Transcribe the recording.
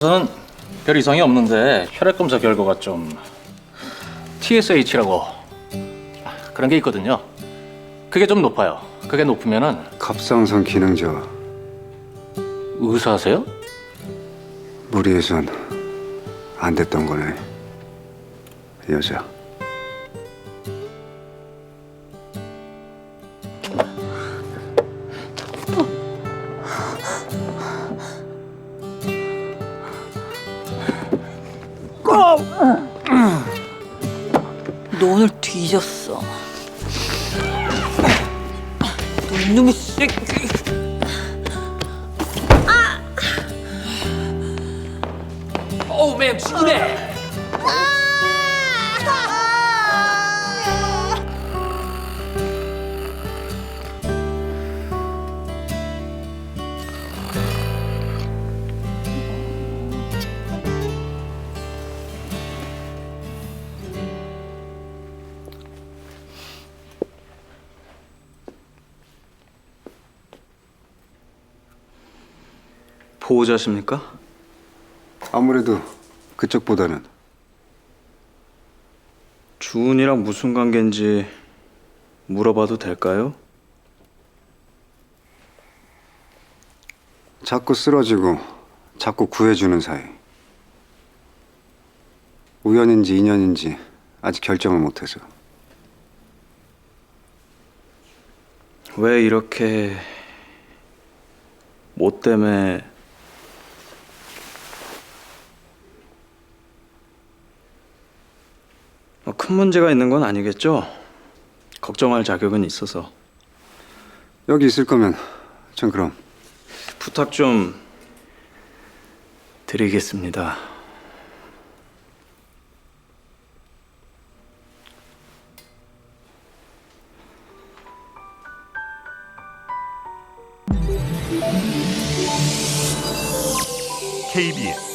저는 별 이상이 없는데 혈액 검사 결과가 좀 TSH라고 그런 게 있거든요. 그게 좀 높아요. 그게 높으면은 갑상선 기능 저하 의사세요? 무리해선 안 됐던 거네 여자 너 오늘 뒤졌어. 너 이놈의 새끼. 어우 맨 죽으네 보호자십니까? 아무래도 그쪽보다는 주은이랑 무슨 관계인지 물어봐도 될까요? 자꾸 쓰러지고 자꾸 구해주는 사이 우연인지 인연인지 아직 결정을 못해서 왜 이렇게 뭐 때문에 큰 문제가 있는 건 아니겠죠? 걱정할 자격은 있어서 여기 있을 거면 전 그럼 부탁 좀 드리겠습니다. KBS